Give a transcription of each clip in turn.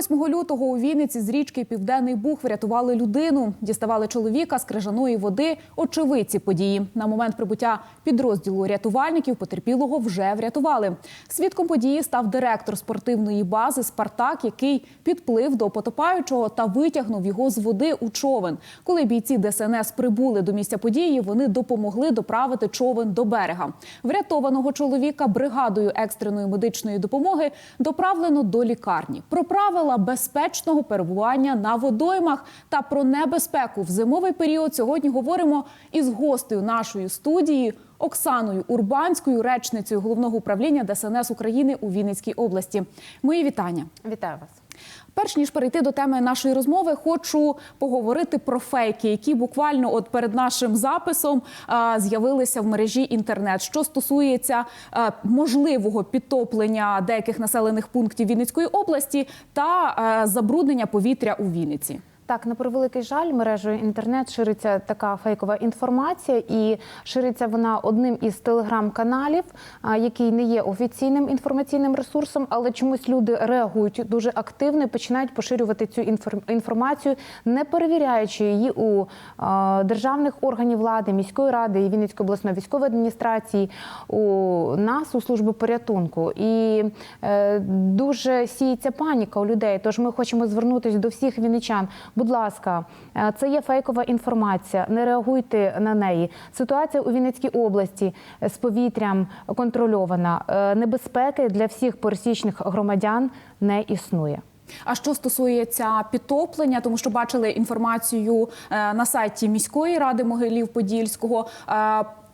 8 лютого у Вінниці з річки Південний Буг врятували людину. Діставали чоловіка з крижаної води. Очевидці події. На момент прибуття підрозділу рятувальників потерпілого вже врятували. Свідком події став директор спортивної бази Спартак, який підплив до потопаючого та витягнув його з води у човен. Коли бійці ДСНС прибули до місця події, вони допомогли доправити човен до берега. Врятованого чоловіка бригадою екстреної медичної допомоги доправлено до лікарні. Про правила безпечного перебування на водоймах та про небезпеку в зимовий період сьогодні говоримо із гостею нашої студії Оксаною Урбанською, речницею головного управління ДСНС України у Вінницькій області. Мої вітання. Вітаю вас. Перш ніж перейти до теми нашої розмови, хочу поговорити про фейки, які буквально от перед нашим записом а, з'явилися в мережі інтернет. Що стосується а, можливого підтоплення деяких населених пунктів Вінницької області та а, забруднення повітря у Вінниці. Так, на превеликий жаль, мережею інтернет шириться така фейкова інформація, і шириться вона одним із телеграм-каналів, який не є офіційним інформаційним ресурсом, але чомусь люди реагують дуже активно і починають поширювати цю інфор- інформацію, не перевіряючи її у державних органів влади, міської ради і Вінницької обласної військової адміністрації, у нас у служби порятунку. І е, дуже сіється паніка у людей. Тож ми хочемо звернутися до всіх вінничан. Будь ласка, е, це є фейкова інформація. Не реагуйте на неї. Ситуація у Вінницькій області е, з повітрям контрольована. Е, Небезпеки для всіх пересічних громадян не існує. А що стосується підтоплення, тому що бачили інформацію на сайті міської ради Могилів Подільського.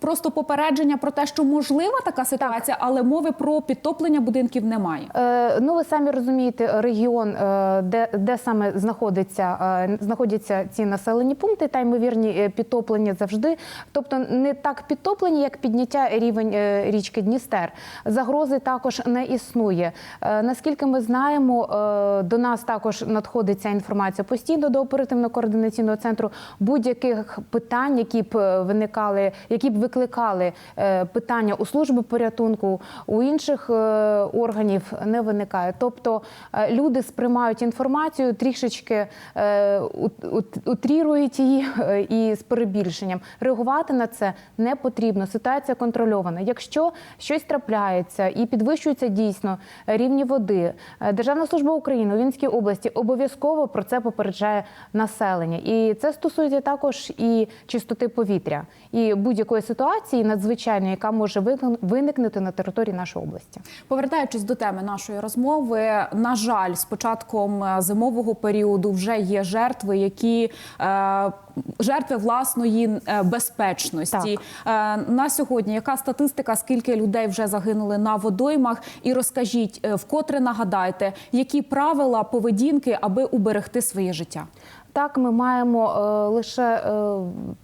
Е, Просто попередження про те, що можлива така ситуація, але мови про підтоплення будинків немає. Е, ну, ви самі розумієте, регіон, е, де, де саме знаходиться, е, знаходяться ці населені пункти, та ймовірні е, підтоплення завжди. Тобто не так підтоплені, як підняття рівень е, річки Дністер. Загрози також не існує. Е, Наскільки ми знаємо, е, до нас також надходить ця інформація постійно до оперативно-координаційного центру будь-яких питань, які б е, виникали, які б викликали е, питання у служби порятунку, у інших е, органів не виникає. Тобто е, люди сприймають інформацію трішечки ут- ут- утрірують її і з перебільшенням. Реагувати на це не потрібно. Ситуація контрольована. Якщо щось трапляється і підвищуються дійсно рівні води, Державна служба України у Вінській області обов'язково про це попереджає населення. І це стосується також і чистоти повітря і будь-якої ситуації надзвичайної, яка може виник- виникнути на території нашої області. Повертаючись до теми нашої розмови, на жаль, з початком е, зимового періоду вже є жертви, які е, жертви власної е, безпечності. Е, на сьогодні яка статистика, скільки людей вже загинули на водоймах? І розкажіть, е, вкотре нагадайте, які правила поведінки, аби уберегти своє життя. Так, ми маємо е, лише е,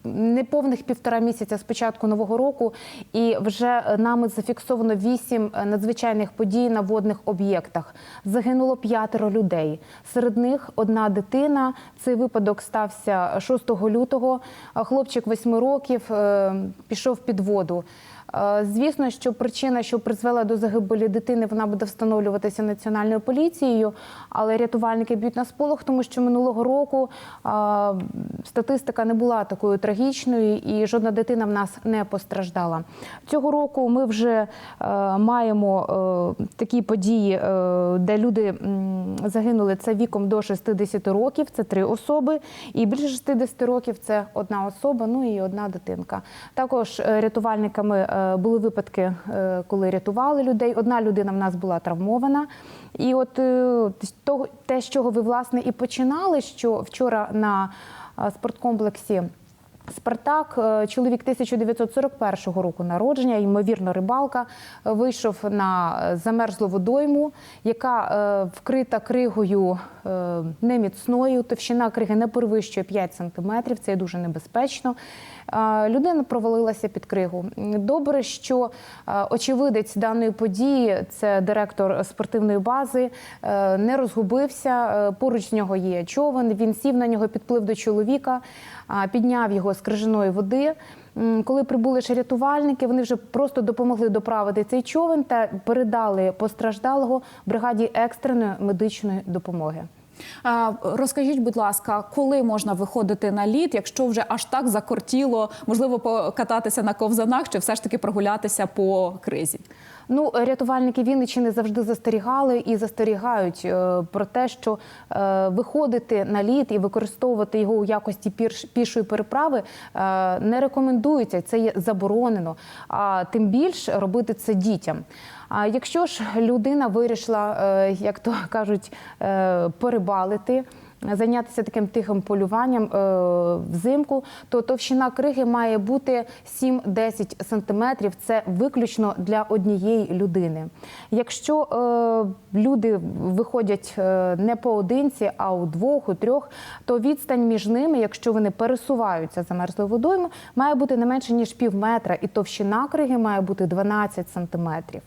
неповних півтора місяця з початку нового року, і вже нами зафіксовано вісім е, надзвичайних подій на водних об'єктах. Загинуло п'ятеро людей. Серед них одна дитина. Цей випадок стався 6 лютого. Е, Хлопчик 8 років е, пішов під воду. Е, Звісно, що причина, що призвела до загибелі дитини, вона буде встановлюватися національною поліцією, але рятувальники б'ють на сполох, тому що минулого року е, статистика не була такою трагічною і жодна дитина в нас не постраждала. Цього року ми вже е, маємо такі події, де люди загинули це віком до 60 років, це три особи, і більше 60 років це одна особа, ну і одна дитинка. Також рятувальниками були випадки, е, коли рятували людей. Одна людина в нас була травмована. І от е, те, з чого ви власне і починали, що вчора на е, спорткомплексі. Спартак, е, чоловік 1941 року народження, ймовірно, рибалка, е, вийшов на е, замерзлу водойму, яка вкрита кригою неміцною. Товщина криги не перевищує 5 сантиметрів. Це дуже небезпечно. Людина провалилася під кригу. Добре, що очевидець даної події, це директор спортивної бази, не розгубився. Поруч з нього є човен. Він сів на нього, підплив до чоловіка, підняв його з крижаної води. Коли прибули ще рятувальники, вони вже просто допомогли доправити цей човен та передали постраждалого бригаді екстреної медичної допомоги. Розкажіть, будь ласка, коли можна виходити на лід, якщо вже аж так закортіло, можливо, покататися на ковзанах чи все ж таки прогулятися по кризі? Ну, рятувальники Вінниччини завжди застерігали і застерігають е, про те, що е, виходити на лід і використовувати його у якості пішої переправи е, не рекомендується. Це є заборонено. А тим більше робити це дітям. А якщо ж людина вирішила, е, як то кажуть, е, перебалити. Зайнятися таким тихим полюванням е, взимку, то товщина криги має бути 7-10 сантиметрів. Це виключно для однієї людини. Якщо люди виходять не поодинці, а у двох, у трьох, то відстань між ними, якщо вони пересуваються замерзлою водою, має бути не менше ніж пів метра, і товщина криги має бути 12 сантиметрів.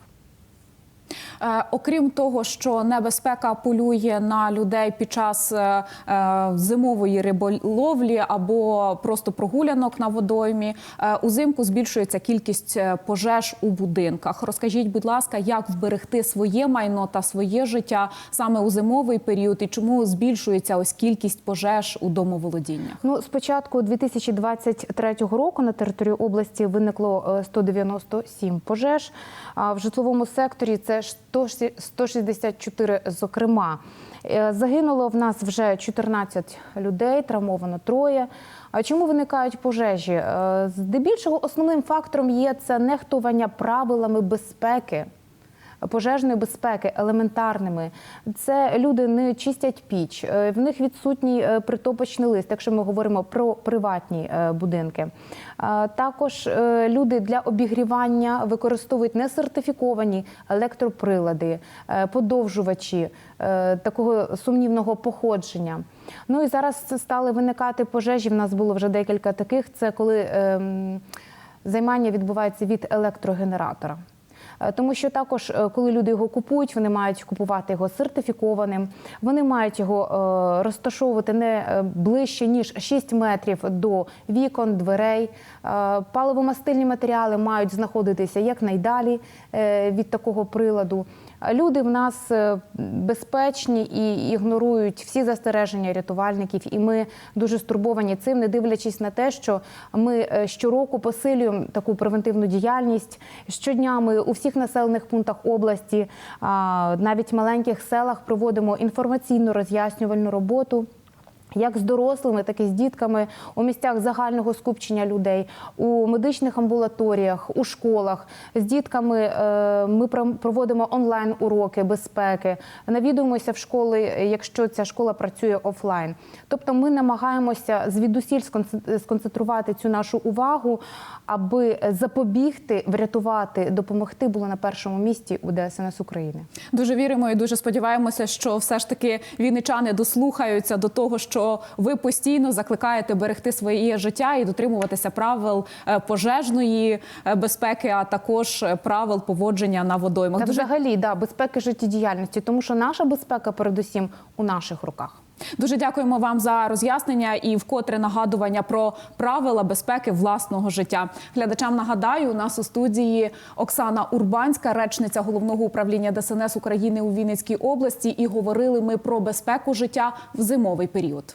Е, Окрім того, що небезпека полює на людей під час е, е, зимової риболовлі або просто прогулянок на водоймі, узимку збільшується кількість пожеж у будинках. Розкажіть, будь ласка, як вберегти своє майно та своє життя саме у зимовий період, і чому збільшується ось кількість пожеж у домоволодіннях? Ну, з початку 2023 року на території області виникло е, 197 пожеж. А в житловому секторі це 100 164 зокрема. Е, Загинуло в нас вже 14 людей, травмовано троє. А чому виникають пожежі? Е, Здебільшого основним фактором є це нехтування правилами безпеки пожежної безпеки елементарними. Це люди не чистять піч, е, в них відсутній е, притопочний лист, якщо ми говоримо про приватні е, будинки. Також люди для обігрівання використовують несертифіковані електроприлади, подовжувачі такого сумнівного походження. Ну і зараз стали виникати пожежі. В нас було вже декілька таких. Це коли ем, займання відбувається від електрогенератора. Е, Тому що також, е, коли люди його купують, вони мають купувати його сертифікованим. Вони мають його е, розташовувати не ближче ніж 6 метрів до вікон, дверей. Паливомастильні матеріали мають знаходитися якнайдалі від такого приладу. Люди в нас е, безпечні і ігнорують всі застереження рятувальників, і ми дуже стурбовані цим, не дивлячись на те, що ми е, щороку посилюємо таку превентивну діяльність. Щодня ми у всіх населених пунктах області, навіть маленьких селах, проводимо інформаційну роз'яснювальну роботу. Як з дорослими, так і з дітками у місцях загального скупчення людей, у медичних амбулаторіях, у школах. З дітками е, ми проводимо онлайн уроки безпеки, навідуємося в школи, якщо ця школа працює офлайн. Тобто ми намагаємося звідусіль сконцентрувати цю нашу увагу, аби запобігти, врятувати, допомогти було на першому місці у ДСНС України. Дуже віримо і дуже сподіваємося, що все ж таки вінничани дослухаються до того, що ви постійно закликаєте берегти своє життя і дотримуватися правил е, пожежної е, безпеки, а також е, правил поводження на водоймах. Та взагалі да, безпеки життєдіяльності, тому що наша безпека передусім у наших руках. Дуже дякуємо вам за роз'яснення і вкотре нагадування про правила безпеки власного життя. Глядачам нагадаю, у нас у студії Оксана Урбанська, речниця головного управління ДСНС України у Вінницькій області. І говорили ми про безпеку життя в зимовий період.